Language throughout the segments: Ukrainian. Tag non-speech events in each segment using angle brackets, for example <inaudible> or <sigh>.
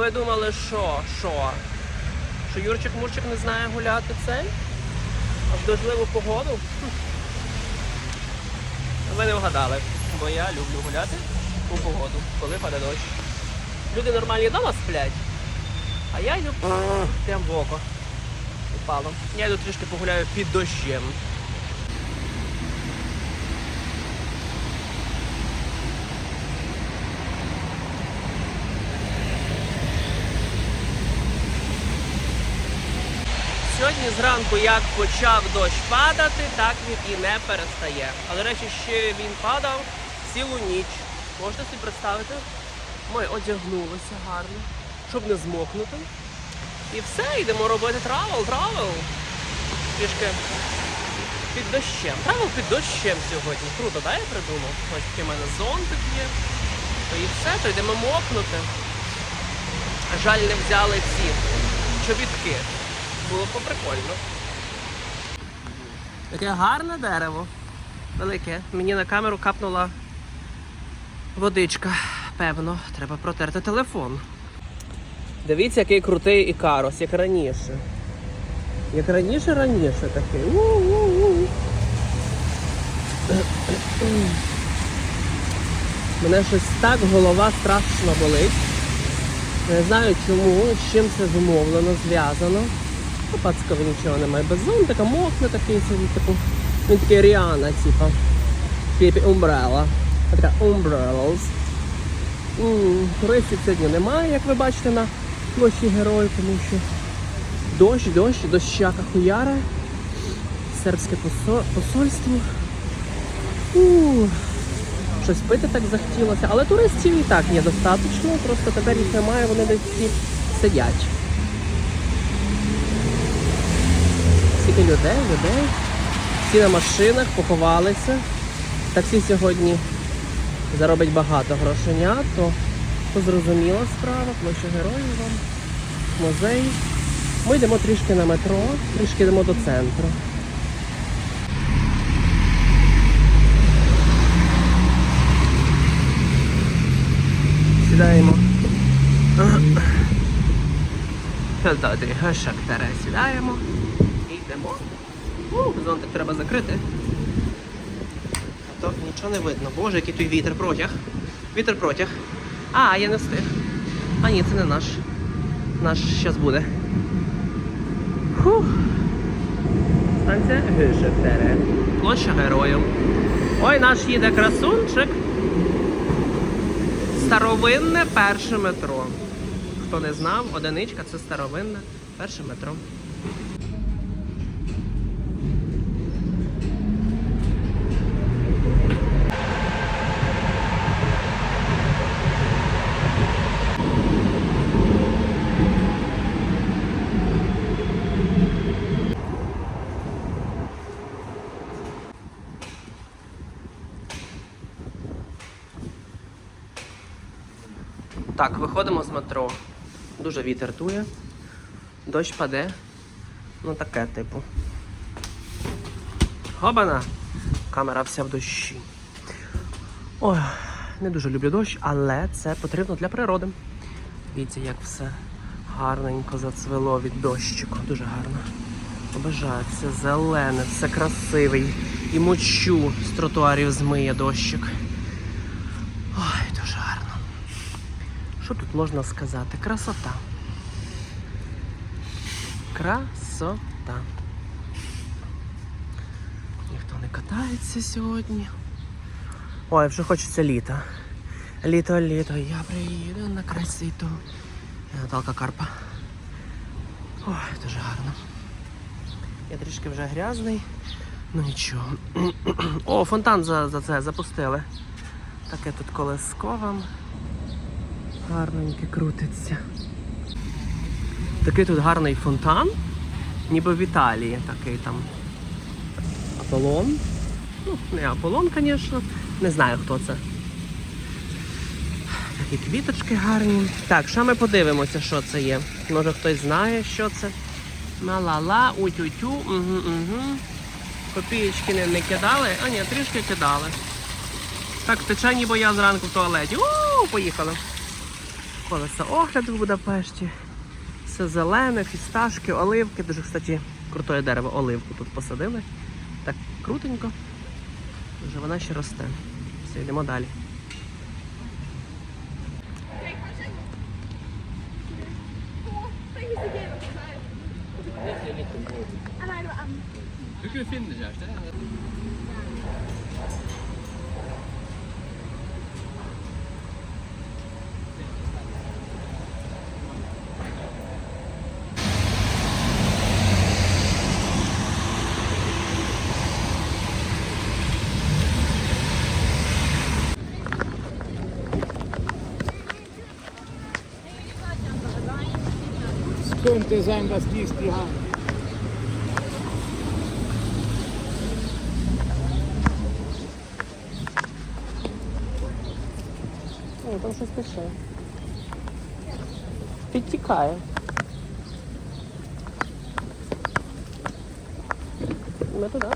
ви думали, що? Що? Що Юрчик Мурчик не знає гуляти цей? А в дождливу погоду? Ви не вгадали, бо я люблю гуляти у погоду, коли паде дощ. Люди нормальні вдома сплять, а я йду прям в око. Упало. Я йду трішки погуляю під дощем. Сьогодні зранку як почав дощ падати, так він і не перестає. А до речі, ще він падав цілу ніч. Можете собі представити? Ми одягнулися гарно, щоб не змокнути. І все, йдемо робити травел, травел. Трішки під дощем. Травел під дощем сьогодні. Круто, да, я придумав? Ось такий в мене зонтик є. То і все, то йдемо мокнути. Жаль, не взяли ці чобітки. Було б прикольно. Таке гарне дерево. Велике. Мені на камеру капнула водичка. Певно, треба протерти телефон. Дивіться, який крутий ікарос, як раніше. Як раніше, раніше такий. У-у-у. Мене щось так голова страшно болить. Не знаю чому, з чим це зумовлено, зв'язано. Пацькові нічого немає. Без зонтика мокне такий собі, типу. Він такий Ріана, типу. Типу Umbrella. Така Umbrellas. Туристів сьогодні немає, як ви бачите, на площі героїв, тому що дощ, дощ, дощака хуяра. Сербське посольство. Щось пити так захотілося. Але туристів і так є достатньо, просто тепер їх немає, вони десь всі сидять. Скільки людей, людей. Всі на машинах поховалися. Таксі сьогодні заробить багато грошенят, то, то зрозуміла справа, площа героїв вам, музей. Ми йдемо трішки на метро, трішки йдемо до центру. Сідаємо. Фелтодрі Шахтаре сідаємо і йдемо. Зонтик треба закрити. А то нічого не видно. Боже, який той вітер протяг. Вітер протяг. А, я не встиг. А ні, це не наш. Наш щас буде. Фух. Станція Гишевтере. Площа героїв. Ой, наш їде красунчик. Старовинне перше метро. Хто не знав, одиничка це старовинне перше метро. Так, виходимо з метро. Дуже вітер дує. Дощ паде. Ну таке, типу. Хобана! Камера вся в дощі. Ой, не дуже люблю дощ, але це потрібно для природи. Дивіться, як все гарненько зацвело від дощику. Дуже гарно. Обожаю, все зелене, все красиве. І мочу з тротуарів змиє дощик. Ой, дуже гарно. Що тут можна сказати? Красота. Красота. Ніхто не катається сьогодні. Ой, вже хочеться літа. Літо, літо, я приїду на краситу. Я Наталка Карпа. Ой, дуже гарно. Я трішки вже грязний. Ну нічого. <clears throat> О, фонтан за, за це запустили. Таке тут колеско гарненьке крутиться. Такий тут гарний фонтан, ніби в Італії такий там Аполлон. Ну, не Аполлон, звісно. Не знаю, хто це. Такі квіточки гарні. Так, що ми подивимося, що це є. Може хтось знає, що це. Ла-ла-ла, утю-тю, угу, угу. Копієчки не, не кидали, а ні, трішки кидали. Так, тече, ніби я зранку в туалеті. У, поїхали. Колеса огляду в Будапешті. Все зелене, фісташки, оливки. Дуже, кстати, крутое дерево, оливку тут посадили. Так крутенько. Вже вона ще росте. Все, йдемо далі. Du kan finne kjæreste. Könnte sein, dass dies die Hand О, там щось тече. Підтікає. Ми туди.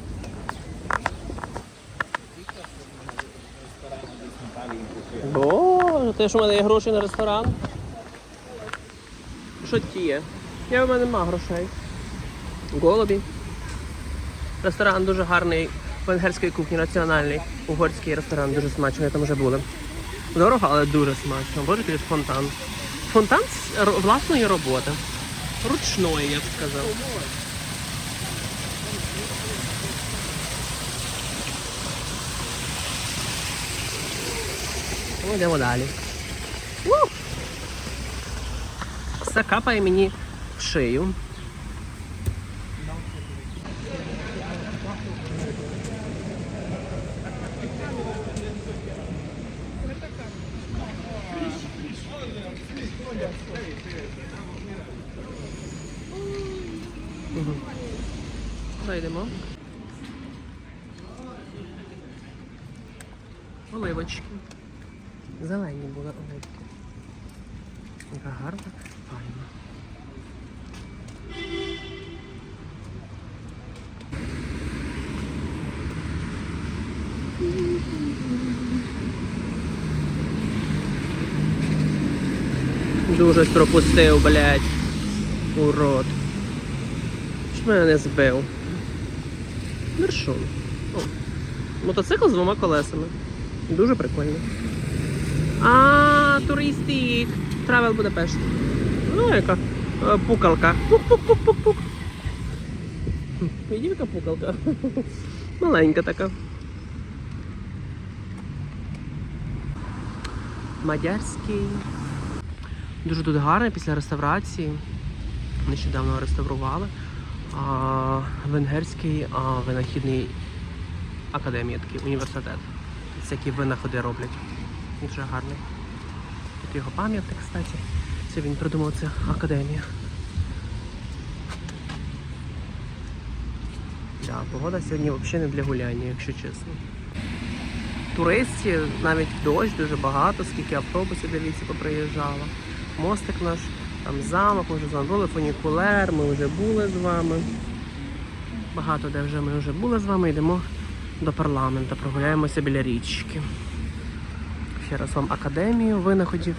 Боже, те, що в мене є гроші на ресторан. Що ті є? Я в мене нема грошей. Голубі. Ресторан дуже гарний венгерської кухні, національний. Угорський ресторан, дуже смачний, там вже були. Дорого, але дуже смачно. Боже, який фонтан. Фонтан з власної роботи. Ручної, я б сказав. Йдемо далі. Все капає мені в шию. Зайдемо. Оливочки. Зелені були оливки. Яка гарна пальма. Дуже пропустив, блядь. Урод. Ж мене не збив. Мершун. О. Мотоцикл з двома колесами. Дуже прикольно. А, туристик. Травел Будапешт. Ну, яка е, пукалка. Пук-пук-пук-пук-пук. Видів, яка пукалка. Маленька така. Мадярський. Дуже тут гарно після реставрації. Нещодавно реставрували. А, Венгерський а, винахідний академія, такий університет. Всякі винаходи роблять. Дуже гарний. Тут його пам'ятник, кстати. Це він придумав цю академію. Да, погода сьогодні взагалі не для гуляння, якщо чесно. Туристів навіть дощ дуже багато, скільки автобусів дивіться поприїжджало. Мостик наш, там замок, ми вже з вами були, фунікулер, ми вже були з вами. Багато де вже ми вже були з вами, йдемо до парламенту, прогуляємося біля річки. Ще раз вам академію винаходів.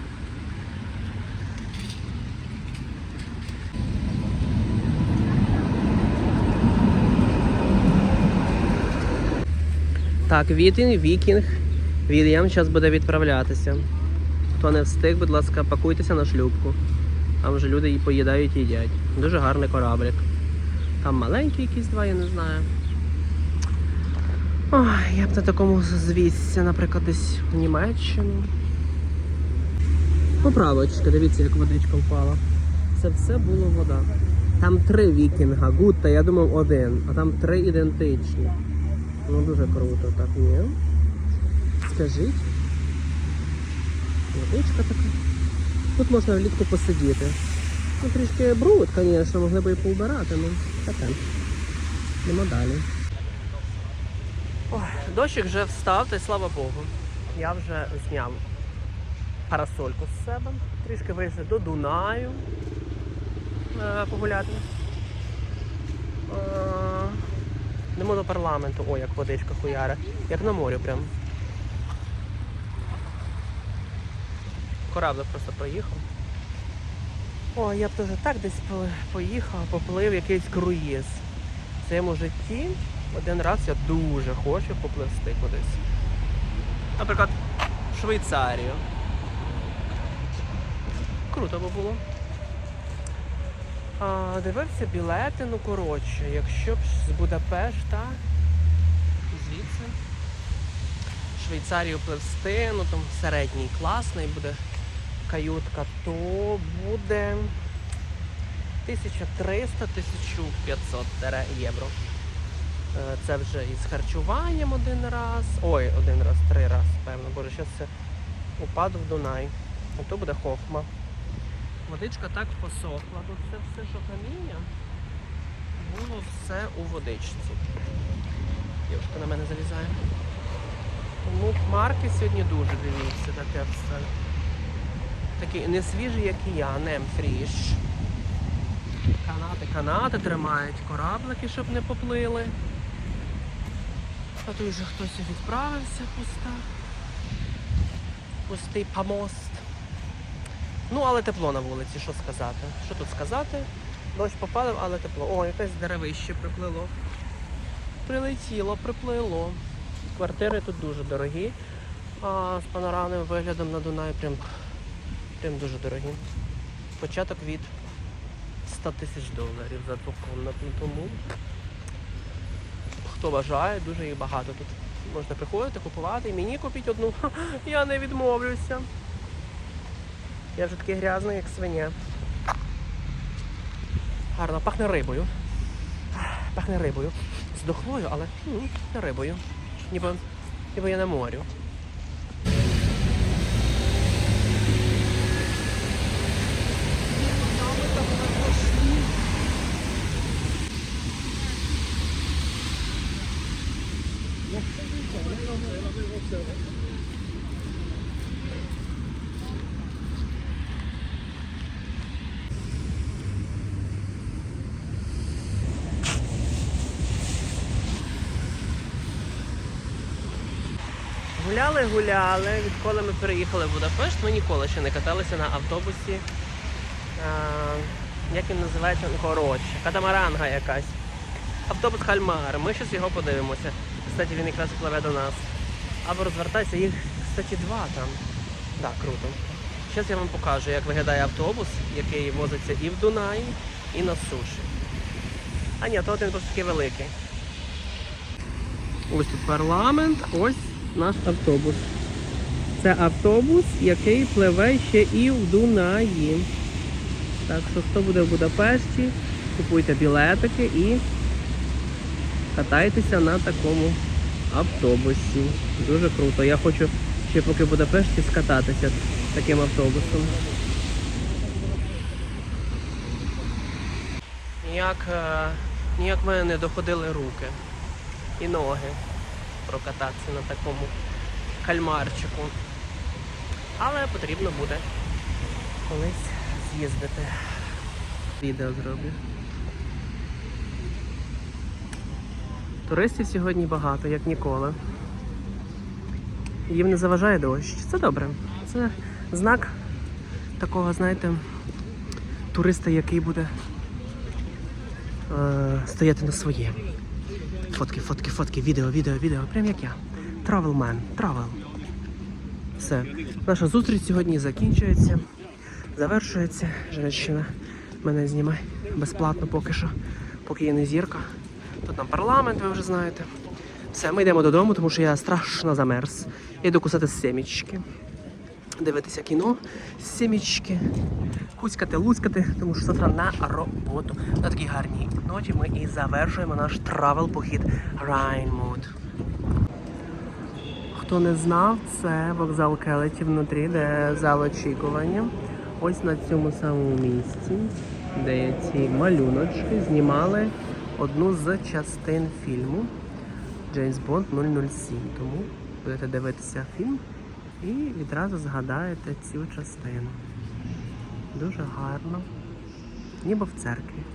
Так, Вітінг, Вікінг. Вільям зараз буде відправлятися. Хто не встиг, будь ласка, пакуйтеся на шлюпку. Там вже люди її поїдають і їдять. Дуже гарний кораблик. Там маленькі якісь два, я не знаю. Ой, я б на такому звісся, наприклад, десь в Німеччину. Поправочка, дивіться, як водичка впала. Це все було вода. Там три вікінга, гутта, я думав один, а там три ідентичні. Ну дуже круто, так ні. Скажіть. Водичка така. Тут можна влітку посидіти. Ну, трішки бруд, звісно, могли б і поубирати, ну таке. Йдемо далі. Ой, дощик вже встав, та й слава Богу. Я вже зняв парасольку з себе. Трішки вийшли до Дунаю е, погуляти. Е, Йдемо до парламенту. Ой, як водичка хуяре. Як на морі прям. Кораблик просто проїхав. О, я б теж так десь по- поїхав, поплив якийсь круїз. В своєму житті один раз я дуже хочу попливсти кудись. Наприклад, в Швейцарію. Круто би було. А, дивився білети, ну коротше, якщо б з Будапешта звідси. Швейцарію пливсти, ну там середній класний буде каютка, то буде 1300-1500 євро. Е, Це вже із харчуванням один раз. Ой, один раз, три раз, певно. Боже, зараз це упад в Дунай. А то буде хохма. Водичка так посохла, бо це все, що каміння, було все у водичці. Дівчинка на мене залізає. Тому марки сьогодні дуже дивіться, таке все. Такий не свіжий, як і я, не фріш. Канати, канати тримають кораблики, щоб не поплили. А тут вже хтось відправився пуста. Пустий помост. Ну, але тепло на вулиці, що сказати. Що тут сказати? Дощ попалив, але тепло. О, якесь деревище приплило. Прилетіло, приплило. Квартири тут дуже дорогі. А з панорамним виглядом на Дунай прям, прям дуже дорогі. Початок від 100 тисяч доларів за двокомнатну. Тому хто бажає, дуже їх багато тут. Можна приходити, купувати і мені купіть одну. <laughs> Я не відмовлюся. Я вже такий грязний, як свиня. Гарно, пахне рибою. Пахне рибою. З дохлою, але м, не рибою. Ніби, ніби я на морю. Гуляли, гуляли. Відколи ми переїхали в Будапешт, ми ніколи ще не каталися на автобусі. А, як він називається? Коротше, катамаранга якась. Автобус Кальмар. Ми зараз його подивимося. Кстати, він якраз пливе до нас. Або розвертайся, їх, кстати, два там. Так, круто. Зараз я вам покажу, як виглядає автобус, який возиться і в Дунаї, і на суші. А ні, то один просто такий великий. Ось тут парламент, ось наш автобус. Це автобус, який пливе ще і в Дунаї. Так що хто буде в Будапешті, купуйте білетики і катайтеся на такому автобусі. Дуже круто. Я хочу ще поки в Будапешті скататися таким автобусом. Ніяк, е, ніяк мене не доходили руки і ноги прокататися на такому кальмарчику. Але потрібно буде колись з'їздити. Відео зроблю. Туристів сьогодні багато, як ніколи. Їм не заважає дощ. Це добре. Це знак такого, знаєте, туриста, який буде е, стояти на своє. Фотки, фотки, фотки, відео, відео, відео. Прям як я. Man, travel. Все. Наша зустріч сьогодні закінчується. Завершується. Женщина мене знімає безплатно поки що, поки я не зірка. Тут нам парламент, ви вже знаєте. Все, ми йдемо додому, тому що я страшно замерз. Я йду кусати семічки. Дивитися кіно, семічки, куськати, луцькати, тому що завтра на роботу. На такій гарній ноті ми і завершуємо наш травел похід Райнмуд. Хто не знав, це вокзал Келеті внутрі, де зал очікування. Ось на цьому самому місці, де ці малюночки знімали одну з частин фільму Джеймс Бонд 007. Тому будете дивитися фільм і відразу згадаєте цю частину. Дуже гарно, ніби в церкві.